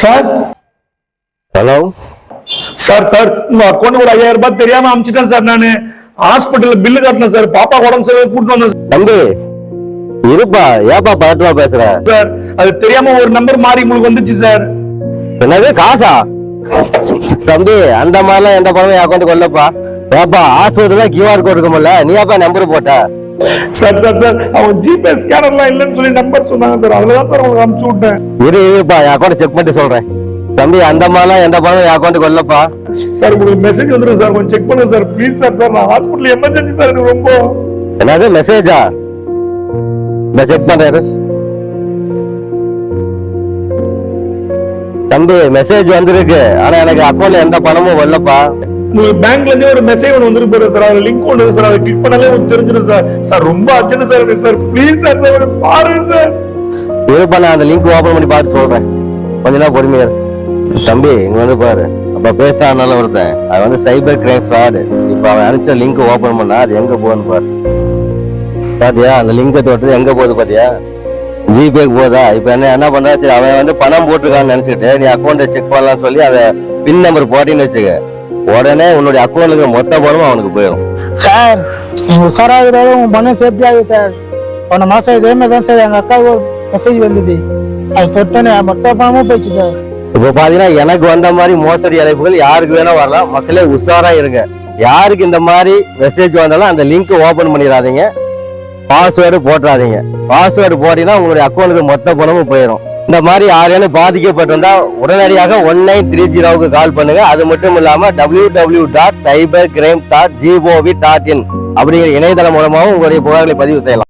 Sir hello sir sir உங்க account ஒரு ஐயாயிரம் ரூபாய் தெரியாம அமிச்சிட்டேன் சார் நானு. ஹாஸ்பிட்டல்ல பில்லு கட்டினேன் சார் பாப்பா உடம்பு சரியில்லை கூட்டு வந்தேன் தம்பி இருப்பா. ஏப்பா பதட்டமா பேசுற? சார் அது தெரியாம ஒரு நம்பர் மாறி உங்களுக்கு வந்துச்சு சார் என்னது காசா? தம்பி அந்த மாதிரிலாம் எந்த பணமும் என் அக்கௌண்ட் கொல்லப்பா ஏப்பா ஹாஸ்பிட்டல்ல கியூஆர் கோட் இருக்கும்ல நீ ஏப்பா நம்பர் போட்ட? சார் சார் சார் அவங்க ஜிபே ஸ்கேனர்லாம் இல்லைன்னு சொல்லி நம்பர் சொன்னாங்க சார். அதுலதான் சார் உங்களுக்கு அனுப்பிச்சு விட்டேன். இரு இருப்பா என் அக்கௌண்ட் செக் பண்ணிட்டு சொல்றேன். தம்பி அந்த மாதிரிலாம் எந்த பணமும் என் அக்கௌண்ட் கொல்லப்பா சார் உங்களுக்கு மெசேஜ் வந்துடும் சார். கொஞ்சம் செக் பண்ணுங்க சார். ப்ளீஸ் சார் சார் நான் ஹாஸ்பிட்டல் எமர்ஜென்சி சார் எனக்கு ரொம்ப. என்னது மெசேஜா இந்த செக் பண்றாரு தம்பி மெசேஜ் வந்திருக்கு. ஆனா எனக்கு அக்கௌண்ட்ல எந்த பணமும் வரலப்பா. உங்களுக்கு பேங்க்ல இருந்தே ஒரு மெசேஜ் ஒன்று வந்துருக்கு பாரு சார் அது லிங்க் ஒன்று சார் அதை கிளிக் பண்ணாலே உங்களுக்கு தெரிஞ்சிடும் சார் சார் ரொம்ப அர்ஜென்ட் சார் எனக்கு சார் ப்ளீஸ் சார் சார் பாருங்க சார் இருப்பா நான் அந்த லிங்க் ஓபன் பண்ணி பார்த்து சொல்றேன். கொஞ்ச நாள் பொறுமையா தம்பி இங்க வந்து பாரு. அப்ப பேசுறானால ஒருத்தன். அது வந்து சைபர் கிரைம் ஃப்ராடு இப்ப அவன் அனுப்பிச்ச லிங்க் ஓபன் பண்ணா அது எங்க போகணும் பாரு. பாத்தியா? அந்த லிங்கை தொட்டது எங்க போகுது பாத்தியா? ஜிபேக்கு போதா? இப்ப என்ன என்ன பண்றா? சரி அவன் வந்து பணம் போட்டிருக்கான்னு நினைச்சிட்டு நீ அக்கௌண்ட்டை செக் பண்ணலாம்னு சொல்லி அதை பின் நம்பர் போட்டின்னு வச்சுக்க. உடனே உன்னுடைய அக்கௌண்ட்ல மொத்த பணமும் அவனுக்கு போயிடும் சார் நீங்க உஷாராகிறதால உங்க பணம் சேஃப்டி ஆகுது சார். போன மாசம் இதே மாதிரி தான் சார் எங்க அக்காவுக்கு மெசேஜ் வந்தது. அது தொட்டனே மொத்த பணமும் போயிடுச்சு சார். இப்போ பாத்தீங்கன்னா எனக்கு வந்த மாதிரி மோசடி அழைப்புகள் யாருக்கு வேணா வரலாம். மக்களே உஷாரா இருங்க. யாருக்கு இந்த மாதிரி மெசேஜ் வந்தாலும் அந்த லிங்க் ஓபன் பண்ணிடாதீங்க. பாஸ்வேர்டு போட்டுறாதீங்க. பாஸ்வேர்டு போட்டீங்கன்னா உங்களுடைய அக்கௌண்ட்டுக்கு மொத்த பணமும் போயிடும் இந்த மாதிரி யாரேனும் பாதிக்கப்பட்டிருந்தா உடனடியாக ஒன் நைன் த்ரீ ஜீரோவுக்கு கால் பண்ணுங்க. அது மட்டும் இல்லாம W W dot cyber crime dot gov dot in அப்படிங்கிற இணையதளம் மூலமாகவும் உங்களுடைய புகார்களை பதிவு செய்யலாம்.